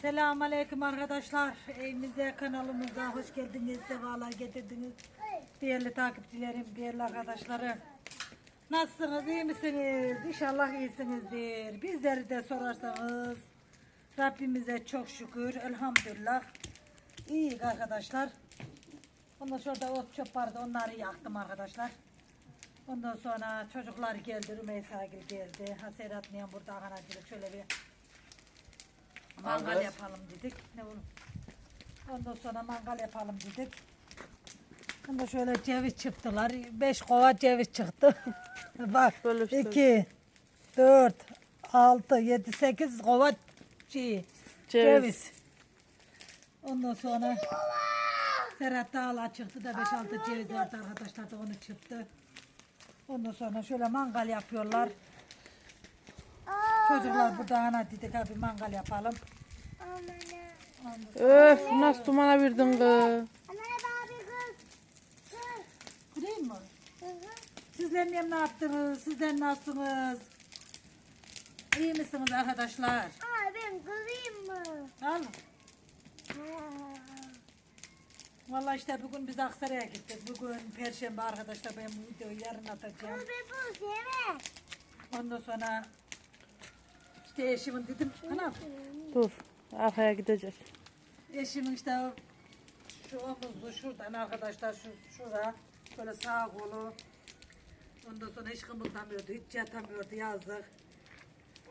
Selamun Aleyküm arkadaşlar. Evimize, kanalımıza hoş geldiniz, sefalar getirdiniz. Değerli takipçilerim, değerli arkadaşlarım. Nasılsınız, iyi misiniz? İnşallah iyisinizdir. Bizleri de sorarsanız Rabbimize çok şükür, elhamdülillah. İyiyiz arkadaşlar. Ondan şurada ot çöp vardı, onları yaktım arkadaşlar. Ondan sonra çocuklar geldi, Rümeysa geldi. Haserat Nihan burada, Ahanacılık şöyle bir mangal Mangal. yapalım dedik. Ne olur. Ondan sonra mangal yapalım dedik. Şimdi şöyle ceviz çıktılar. Beş kova ceviz çıktı. Bak. Bölüştüm. iki, dört, altı, yedi, sekiz kova şey, ceviz. Ceviz. Ondan sonra Serhat Dağla çıktı da beş altı ceviz vardı arkadaşlar da onu çıktı. Ondan sonra şöyle mangal yapıyorlar. Çocuklar burada ana dedik abi mangal yapalım. Öf nasıl dumana verdin kız. Kurayım mı? Sizler ne yaptınız? Sizler nasılsınız? İyi misiniz arkadaşlar? ben kızayım mı? Al. Vallahi işte bugün biz Aksaray'a gittik. Bugün Perşembe arkadaşlar ben bu videoyu yarın atacağım. Ondan sonra işte eşimin dedim anam Dur arkaya gidecek. eşimin işte şu omuzlu şuradan arkadaşlar şu şura böyle sağ kolu ondan sonra hiç kımıldamıyordu hiç yatamıyordu yazdık.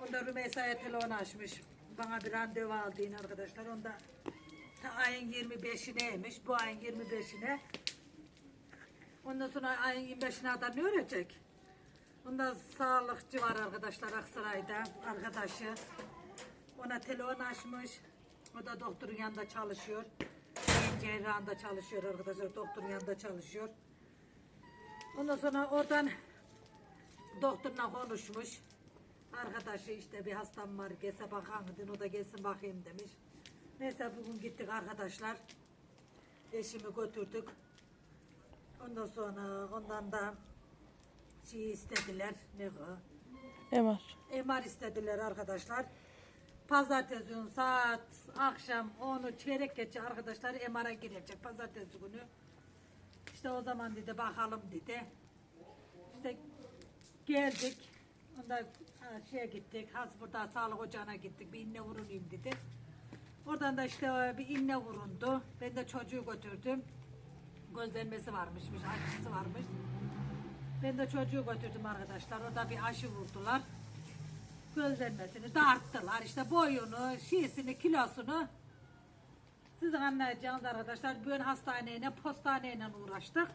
Onda Rümeysa'ya telefon açmış. Bana bir randevu aldı yine arkadaşlar. Onda ta ayın 25'ineymiş. Bu ayın 25'ine. Ondan sonra ayın 25'ine adam ne öğrenecek? Onda sağlıkçı var arkadaşlar Aksaray'da arkadaşı. Ona telefon açmış. O da doktorun yanında çalışıyor. Beyin cerrahında çalışıyor arkadaşlar. Doktorun yanında çalışıyor. Ondan sonra oradan doktorla konuşmuş. Arkadaşı işte bir hastam var gelse bakan o da gelsin bakayım demiş. Neyse bugün gittik arkadaşlar. Eşimi götürdük. Ondan sonra ondan da şey istediler. Ne o? Emar. MR istediler arkadaşlar. Pazartesi günü saat akşam 10'u çeyrek geçe arkadaşlar MR'a girecek pazartesi günü. İşte o zaman dedi bakalım dedi. İşte geldik. Ondan ha, şeye gittik. Hasbur'da sağlık ocağına gittik. Bir inne vurunayım dedi. Oradan da işte bir inne vurundu. Ben de çocuğu götürdüm. Gözlenmesi varmışmış, acısı varmış. Ben de çocuğu götürdüm arkadaşlar. Orada bir aşı vurdular. Gözlenmesini darttılar. İşte boyunu, şişini, kilosunu. Sizin anlayacağınız arkadaşlar böyle hastaneyle, postaneyle uğraştık.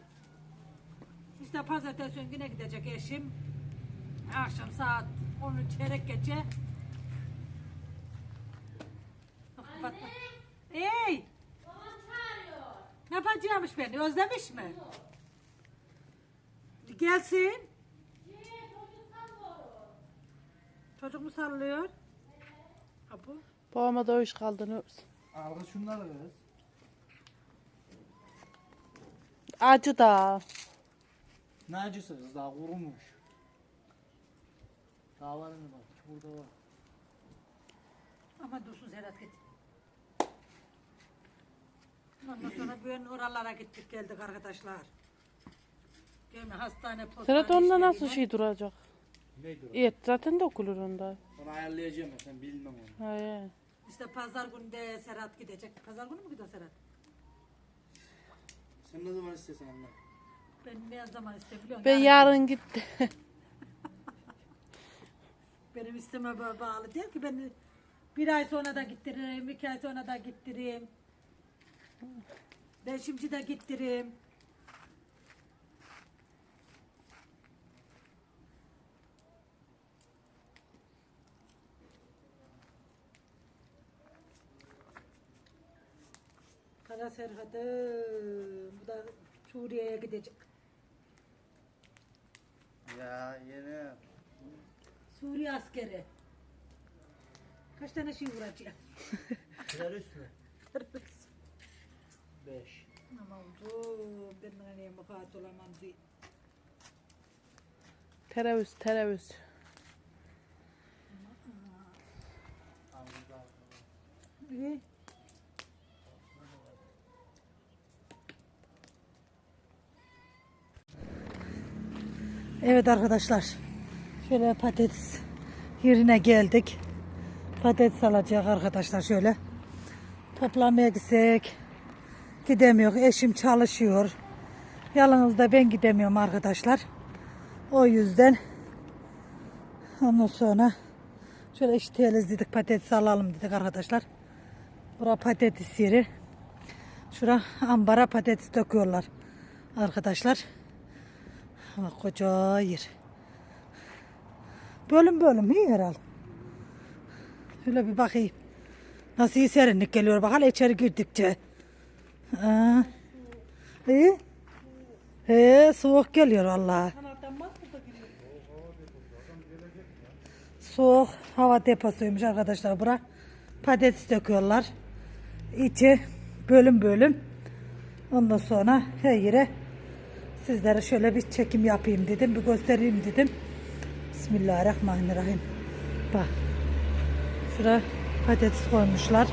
İşte pazartesi günü gidecek eşim. Akşam saat 10'u çeyrek geçe. Bak, bak, bak. Ey! Ne yapacakmış beni? Özlemiş mi? Gelsin. Çocuk mu sallıyor? Ha bu. Babama da o iş kaldı ne olsun. Al kız şunları kız. Acı da. Ne acısı kız daha kurumuş. Daha var mı bak? Burada var. Ama dursun Serhat git. Ondan sonra bugün oralara gittik geldik arkadaşlar. Gene hastane postane Serhat onda işlerine. nasıl şey duracak? Neydi o? Et zaten dokulur onda. Onu ayarlayacağım ben sen bilmem onu. He. İşte pazar günü de Serhat gidecek. Pazar günü mü gidiyor Serhat? Sen ne zaman istersen anne. Ben ne zaman istebiliyorum. Ben yarın gitti. Benim isteme ba- bağlı değil ki ben bir ay sonra da gittiririm, iki ay sonra da gittireyim. Ben şimdi de gittireyim. Kara Serhat'ım. Bu da Suriye'ye gidecek. Ya yine. Suriye askeri. Kaç tane şey vuracak? Terörist mi? Beş. Aman oldu. Ben nereye mukat olamam diye. Kız al. İyi. Evet arkadaşlar. Şöyle patates yerine geldik. Patates alacak arkadaşlar şöyle. Toplamaya gitsek gidemiyor. Eşim çalışıyor. Yalnız da ben gidemiyorum arkadaşlar. O yüzden ondan sonra şöyle işiteyiz dedik patates alalım dedik arkadaşlar. Bura patates yeri. Şura ambara patates döküyorlar arkadaşlar. Bak koca yer. Bölüm bölüm iyi herhalde. Şöyle bir bakayım. Nasıl iyi serinlik geliyor bak hala içeri girdikçe. Aa, iyi. He, soğuk geliyor vallahi. Soğuk hava deposuymuş arkadaşlar bura. Patates döküyorlar. İçi bölüm bölüm. Ondan sonra her yere sizlere şöyle bir çekim yapayım dedim. Bir göstereyim dedim. Bismillahirrahmanirrahim. Bak. Şura patates koymuşlar.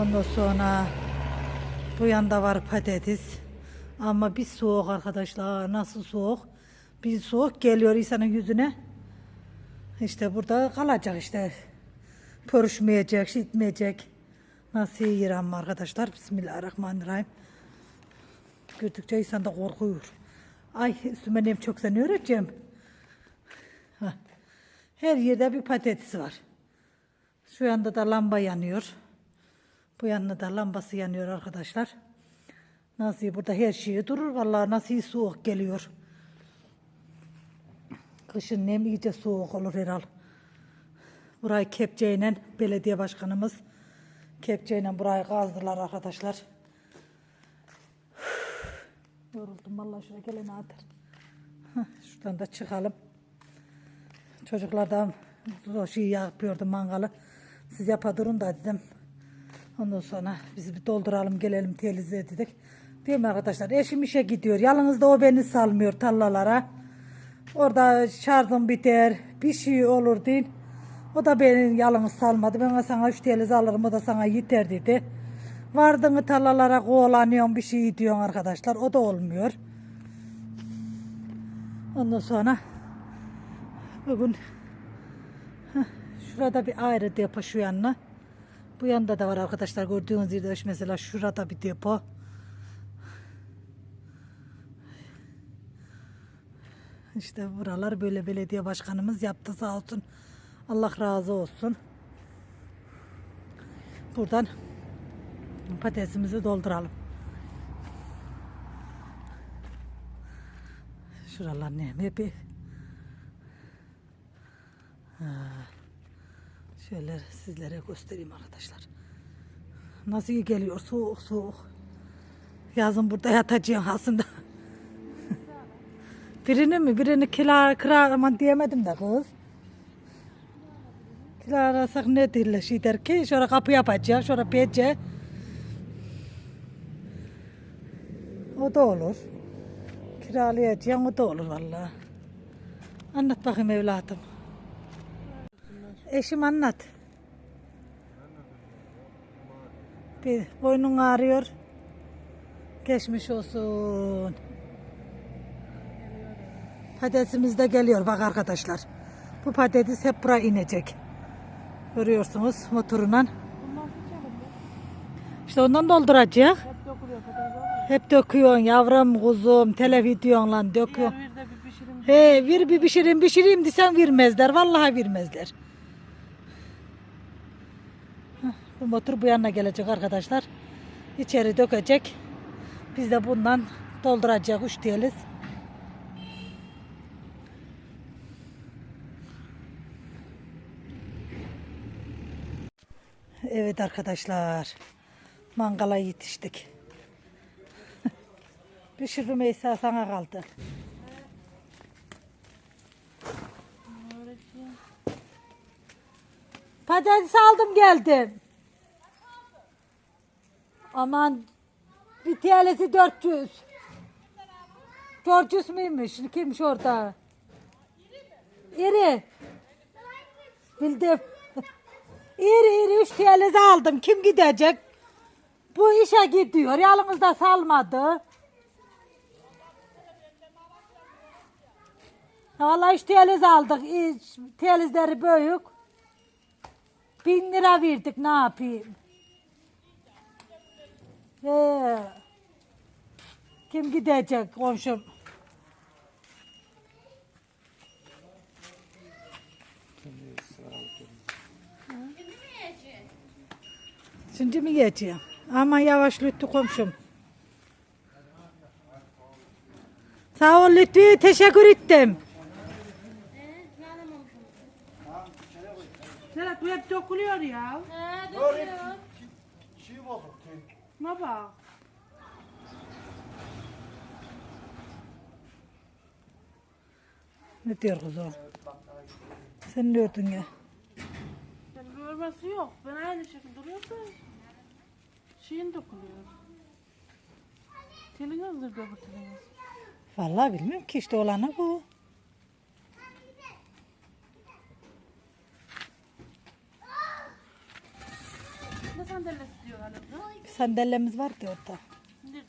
Ondan sonra bu yanda var patates. Ama bir soğuk arkadaşlar. Nasıl soğuk? Bir soğuk geliyor insanın yüzüne. İşte burada kalacak işte. Pörüşmeyecek, şitmeyecek. Nasıl ama arkadaşlar. Bismillahirrahmanirrahim. Gördükçe insan da korkuyor. Ay üstüme nem çok sen öğreteceğim. Hah. Her yerde bir patates var. Şu yanda da lamba yanıyor. Bu yanında da lambası yanıyor arkadaşlar. Nasıl burada her şey durur. Vallahi nasıl soğuk geliyor. Kışın nem iyice soğuk olur herhal. Burayı kepçeyle belediye başkanımız kepçeyle burayı kazdılar arkadaşlar. Yoruldum vallahi şuraya atar. Hah, Şuradan da çıkalım. Çocuklar da o şeyi yapıyordu mangalı. Siz yapa durun da dedim. Ondan sonra biz bir dolduralım gelelim telize dedik. Değil mi arkadaşlar? Eşim işe gidiyor. Yalnız da o beni salmıyor tarlalara. Orada şarjım biter. Bir şey olur değil. O da beni yalnız salmadı. Ben sana üç teliz alırım o da sana yeter dedi. Vardığını tarlalara kovalanıyorsun bir şey diyorsun arkadaşlar. O da olmuyor. Ondan sonra bugün heh, şurada bir ayrı depo şu yanına. Bu yanda da var arkadaşlar gördüğünüz yerde mesela şurada bir depo. İşte buralar böyle belediye başkanımız yaptı sağ olsun. Allah razı olsun. Buradan patatesimizi dolduralım. Şuralar ne? Hep. Şöyle sizlere göstereyim arkadaşlar. Nasıl geliyor soğuk soğuk. Yazın burada yatacağım aslında. birini mi birini kira kira aman diyemedim de kız. Kira arasak ne derler şey der ki şöyle kapı yapacak şöyle pece. O da olur. Kiralayacağım o da olur vallahi. Anlat bakayım evladım. Eşim anlat. Bir boynun ağrıyor. Geçmiş olsun. Patatesimiz de geliyor bak arkadaşlar. Bu patates hep buraya inecek. Görüyorsunuz motorundan. İşte ondan dolduracak. Hep döküyorsun yavrum kuzum televizyonla döküyorsun. He bir bir pişireyim pişireyim desem vermezler. Vallahi vermezler. Bu motor bu yana gelecek arkadaşlar. İçeri dökecek. Biz de bundan dolduracak üç diyelim. Evet arkadaşlar. Mangala yetiştik. Pişir Rümeysa sana kaldı. Patates aldım geldim. Aman bir tanesi 400. 400 müymüş? Kimmiş orada? İri. Bildim. İri iri üç tiyelizi aldım. Kim gidecek? Bu işe gidiyor. Yalnızda salmadı. Vallahi üç tiyeliz aldık. İç, Tiyelizleri büyük. Bin lira verdik ne yapayım? Ee, kim gidecek komşum? Şimdi mi yiyeceğim? Ama yavaş Lütfü komşum. Sağ ol Lütfü, teşekkür ettim. Serhat bu hep dökülüyor ya. Şey bozuk. Ne bak. Ne diyor kız o? Sen ne ördün ya? Yani bölmesi yok. Ben aynı şekilde duruyor da. Şeyin dokunuyor. Telin hazır öbür teliniz. Vallahi bilmiyorum ki işte olanı bu. Sandalyesi diyor hanım? Sandalyemiz vardı orada. Nerede?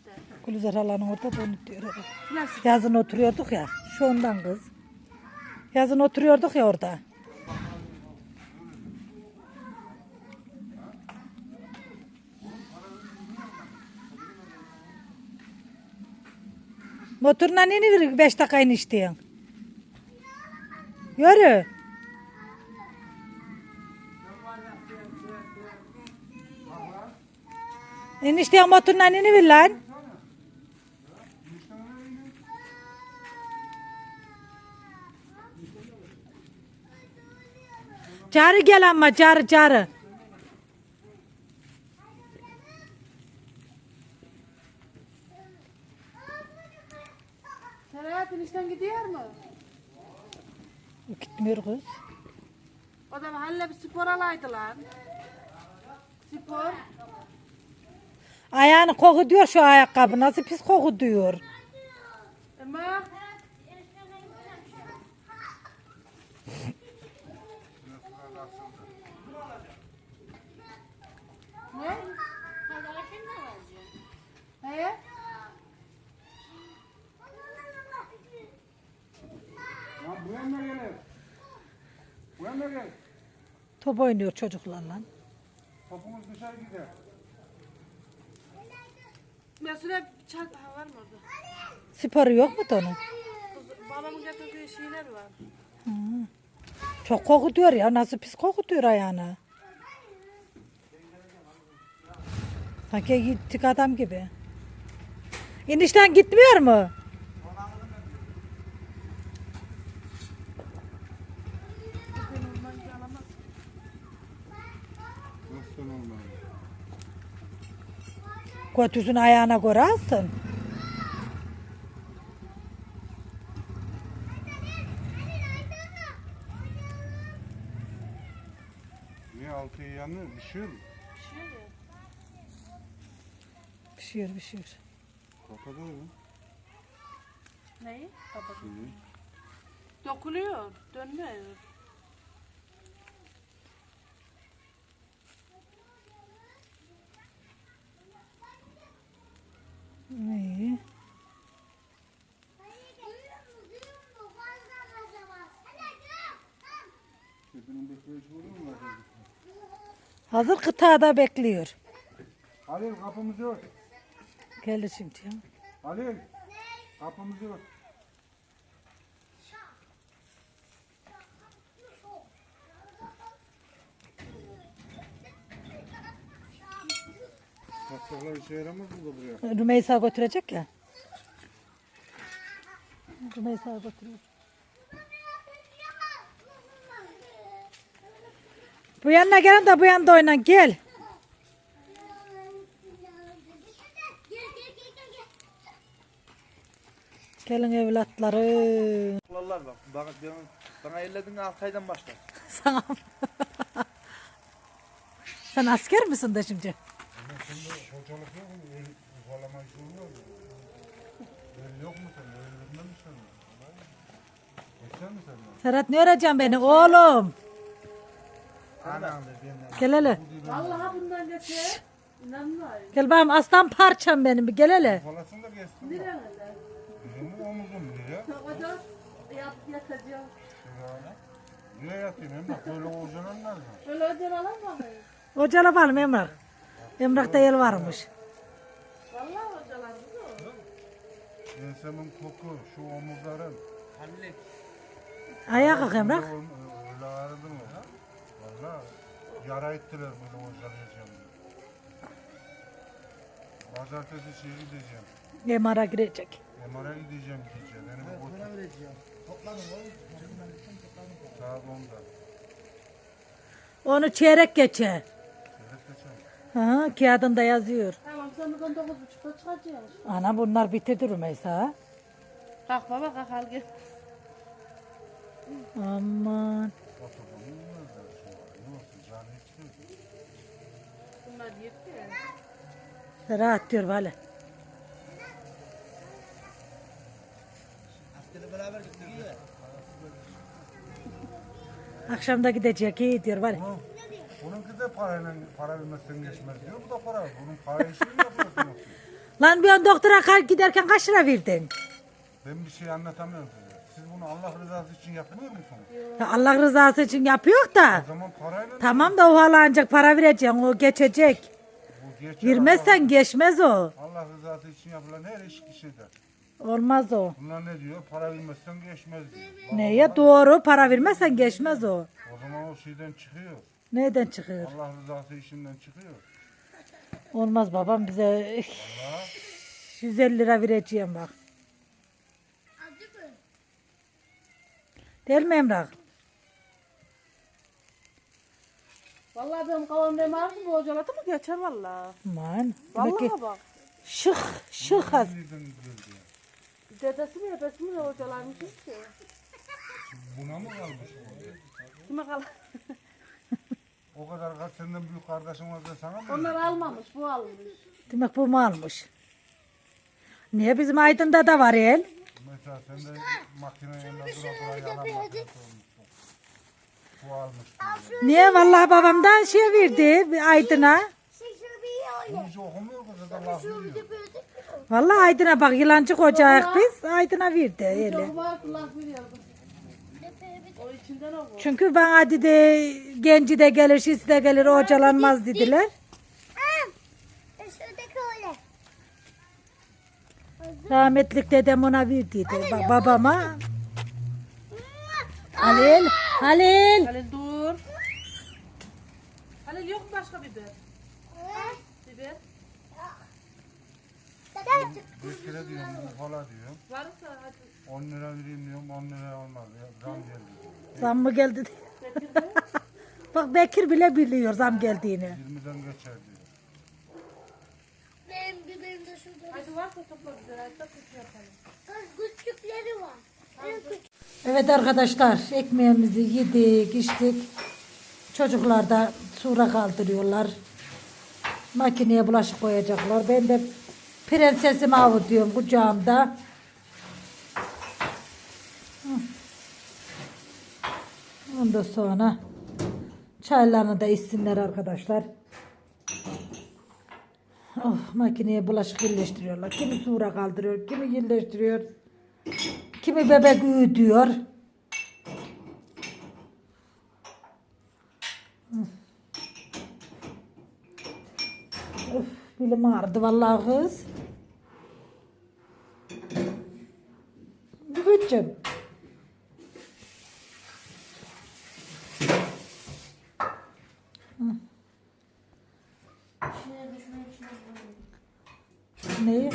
Gülüzer halanın orada da onu diyor. herhalde. Yazın oturuyorduk ya. Şu ondan kız. Yazın oturuyorduk ya orada. Motoruna ne verir 5 dakika iniştiğin? Yürü. Enişteğin motoruna ne ver lan? Carı gel ama carı carı. Serhat enişten gidiyor mu? Gitmiyor kız. O da halle bir spor alaydı lan. Spor. Ayağını koku diyor şu ayakkabı. Nasıl pis koku diyor. Ama. Top oynuyor çocuklarla. Topumuz dışarı gider. Mesela çat ha, var mı orada? Sporu yok mu da onun? Kız, babamın getirdiği şeyler var. Çok koku diyor ya. Nasıl pis koku diyor ayağına. Sanki gittik adam gibi. Enişten gitmiyor mu? Nasıl olmaz? Götürsün ayağına göre alsın. Niye altı yanıyor? Düşüyor mu? Pişiyor pişiyor. Kapadı mı? Neyi? Kapadım. Dokuluyor. Dönmüyor. İyi. Hazır kıtada bekliyor. Halil kapımızı ört. Geldi şimdi. Halil kapımızı ört. Hastalar işe yaramaz mı da buraya? Rümeysa götürecek ya. Rümeysa götürüyor. Bu yanına gelin de bu yanda oynan gel. Gelin evlatları. Vallahi bak. Bana, bana, bana elledin 6 aydan başla. Sana. Sen asker misin de şimdi? Hocalık yok mu? El ufalama işi oluyor mu? El yok mu sende? El vermemişler mi? Geçer mi senden? Serhat ne öğreteceksin beni oğlum? Benden. Gel hele. Vallahi bundan geçer. Gel bakayım aslan parçam benim bir gel hele. Ufalasın da geçsin. Nerede? Bizim omuzum nereye? Hocam yat, yatacağım. Şuraya. Nereye yatayım Emrah? Böyle lazım. Şöyle ödem alalım mı? Ocala bakalım Emrah. Emrah'ta yer varmış. Vallahi hocalar bu. Ensemin koku, şu omuzların. Ayağa kalk Emrah. Öyle, öyle ağrıdı mı? Valla yara ettiler böyle ocalayacağım. Pazartesi şeye gideceğim. MR'a girecek. MR'a gideceğim gece. Benim evet, Saat 10'da. Onu çeyrek geçe. Ha, kağıdında yazıyor. Tamam sen buradan dokuz buçukta çıkacağız. Ana bunlar bitirdi Rümeysa. Kalk baba kalk al gel. Aman. Bunlar yetti. Rahat diyor vale. Akşamda gidecek iyi diyor vale. Bunun, bununki de parayla para vermezsen geçmez diyor. Bu da para. Bunun para işini mi yapıyorsun? Lan bir an doktora kal- giderken kaç lira verdin? Ben bir şey anlatamıyorum size. Siz bunu Allah rızası için yapmıyor musunuz? Ya Allah rızası için yapıyor da. O zaman parayla Tamam da o hala ancak para vereceksin o geçecek. bu geçer. Vermezsen geçmez o. Allah, Allah rızası için yapılan her iş kişidir. Olmaz o. Bunlar ne diyor? Para vermezsen geçmez diyor. Neye doğru para vermezsen geçmez o. O zaman o şeyden çıkıyor. Neyden çıkıyor? Allah rızası işinden çıkıyor. Olmaz babam bize Allah 150 lira vereceğim bak. Değil mi Emrah? Vallahi benim kavam benim ağrıdı bu hocaladı mı geçer vallahi. Demek ki Vallahi bak. şık şık az. Dedesi mi ebesi mi hocalarmış ki? Buna mı kalmış? Kime kal? O kadar kaç senden büyük kardeşin varsa sana mı? Onlar almamış bu almış. Demek bu mu almış? Niye bizim Aydın'da da var el? Mesela sen de makinenin yanında dura dura yalan makinesi olmuşsun. Bu almış. Niye? Vallahi babamdan şey verdi bir Aydın'a. Bu hiç okumuyor ki zaten laf biliyor. Vallahi Aydın'a bak yılancı kocayık biz. Aydın'a verdi eli. Çok var kulak veriyordum. O içinden o bu. Çünkü bana dedi genci de gelir, şisi de gelir, hocalanmaz dediler. Şuradaki öyle. Rahmetlik dedem ona verdiydi ba- babama. Halil, Halil. Halil dur. Halil yok mu başka biber? Biber. Bekire diyorum, ufala diyorum. Varsa hadi. 10 lira vereyim diyorum, 10 lira olmaz. Ya, zam geldi. Zam mı geldi? Bak Bekir bile biliyor zam geldiğini. 20'den geçer diyor. Benim biberim de şurada. Hadi varsa topla biber. Hadi kutu yapalım. Küçükleri var. Evet arkadaşlar ekmeğimizi yedik, içtik. Çocuklar da sura kaldırıyorlar. Makineye bulaşık koyacaklar. Ben de prensesimi avutuyorum kucağımda. Ondan sonra çaylarını da içsinler arkadaşlar. Oh, makineye bulaşık yerleştiriyorlar. Kimi sura kaldırıyor, kimi yerleştiriyor. Kimi bebek uyutuyor. Öf, bilim ağrıdı vallahi kız. Güçüm. Neyi?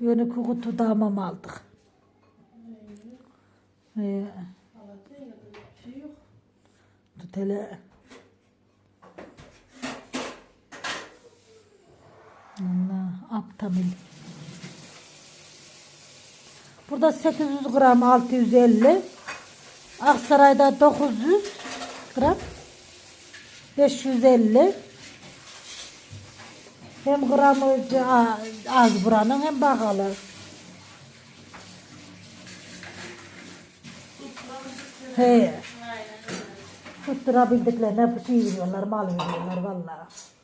Böyle kutu da hamam aldık. Ee, tut hele. Allah, aptamil. Burada 800 gram 650. Aksaray'da 900 gram 550. Hem gramı az buranın hem pahalı. He. Tutturabildiklerine bir şey veriyorlar, mal veriyorlar vallahi.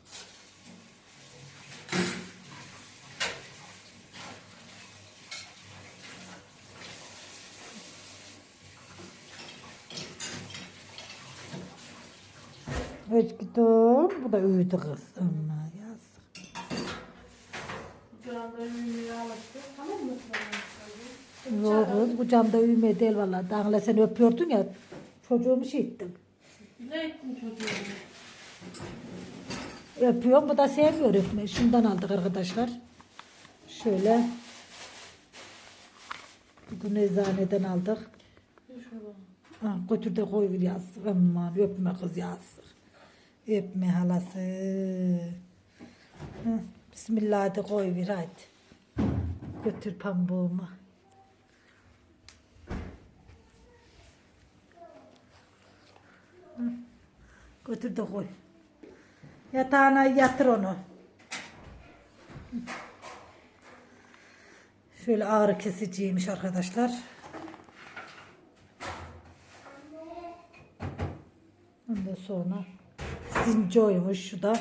Gidiyor. Bu da uyudu kız. Amma yazık. Yok kız kucağımda uyumaya değil valla. Dağla sen öpüyordun ya. Çocuğumu şey ettim. Ne ettin çocuğumu? Öpüyorum bu da sevmiyor öpmeyi. Şundan aldık arkadaşlar. Şöyle. Bu eczaneden aldık. Ha, götür de koy bir yazsın. Aman öpme kız yazsın. Öpme halası. Bismillah hadi koy bir hadi. Götür pambuğumu. Hı, Götür de koy. Yatağına yatır onu. Şöyle ağrı kesiciymiş arkadaşlar. Ondan sonra sincoymuş şu da.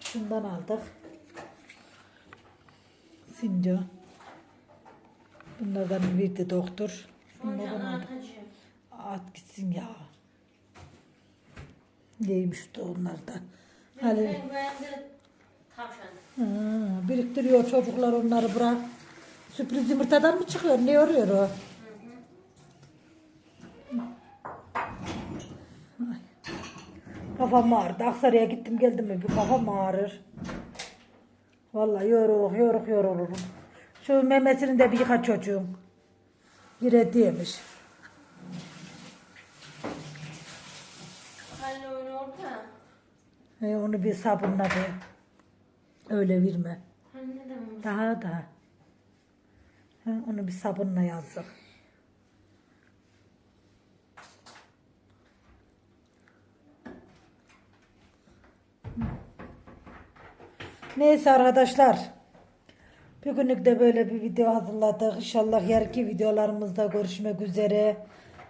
Şundan aldık. Sinco. Bunlardan verdi doktor. Bunlardan aldık. At gitsin ya. Neymiş de onlardan. Hani Ha, biriktiriyor çocuklar onları bırak. Sürpriz yumurtadan mı çıkıyor? Ne yoruyor o? Kafam ağrıdı. Aksaray'a gittim geldim mi bir kafam ağrır. Vallahi yoruk yoruk yorulurum. Şu memesini de bir yıka çocuğum. Yine diyemiş. Anne oyunu orta. E, onu bir sabunla bir öyle verme. Anne de mi? Daha da. Ha, onu bir sabunla yazdık. Neyse arkadaşlar. Bugünlük de böyle bir video hazırladık. İnşallah yarınki videolarımızda görüşmek üzere.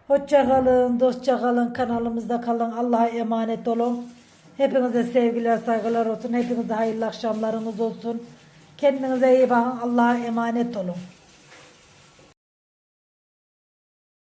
Hoşça kalın, dostça kalın, kanalımızda kalın. Allah'a emanet olun. Hepinize sevgiler, saygılar olsun. Hepinize hayırlı akşamlarınız olsun. Kendinize iyi bakın. Allah'a emanet olun.